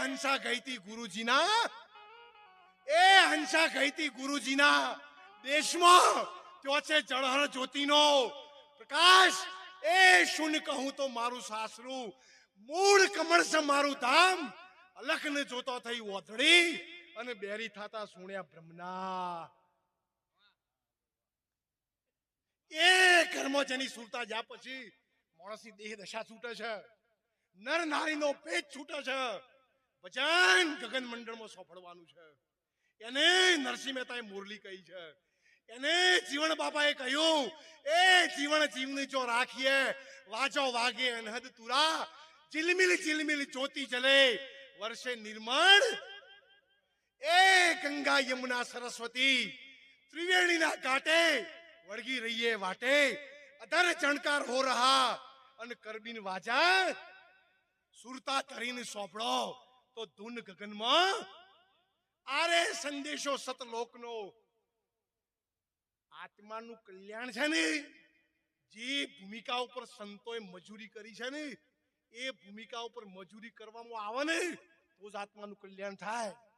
હંસા ગઈતી ગુરુજીના? એ હંસા ગઈતી ગુરુજીના દેશમાં ત્યો છે જળહર જ્યોતિનો પ્રકાશ. એ શૂન્ય કહું તો મારું સાસરું મૂળ કમળ છે મારું ધામ. અલખને જોતો થઈ ઓધડી અને બેરી થાતા સુણ્યા બ્રહ્મના. એ કર્મ જેની સુરતા જ્યાં પછી માણસની દેહ દશા છૂટે છે. નર નારીનો પેટ છૂટે છે. વચન ગગન મંડળમાં સોંપડવાનું છે. એને નરસિંહ મહેતાએ મુરલી કહી છે. એને જીવન બાપાએ કહ્યું, એ જીવન જીવની જો રાખીએ, વાજો વાગે અનહદ તુરા ચિલમિલ ચિલમિલ જ્યોતિ જલે, વર્ષે નિર્મળ. એ ગંગા યમુના સરસ્વતી, ત્રિવેણીના ઘાટે વળગી રહીએ વાટે, અધર ચણકાર હો રહા, અને કરબીન વાજા, સુરતા ધરીને સોંપડો. તો ધૂન ગગનમાં? આરે સંદેશો સતલોકનો. આત્માનું કલ્યાણ છે ને? જે ભૂમિકા ઉપર સંતોએ મજૂરી કરી છે ને? એ ભૂમિકા ઉપર મજૂરી કરવામાં આવે ને, તો જ આત્માનું કલ્યાણ થાય.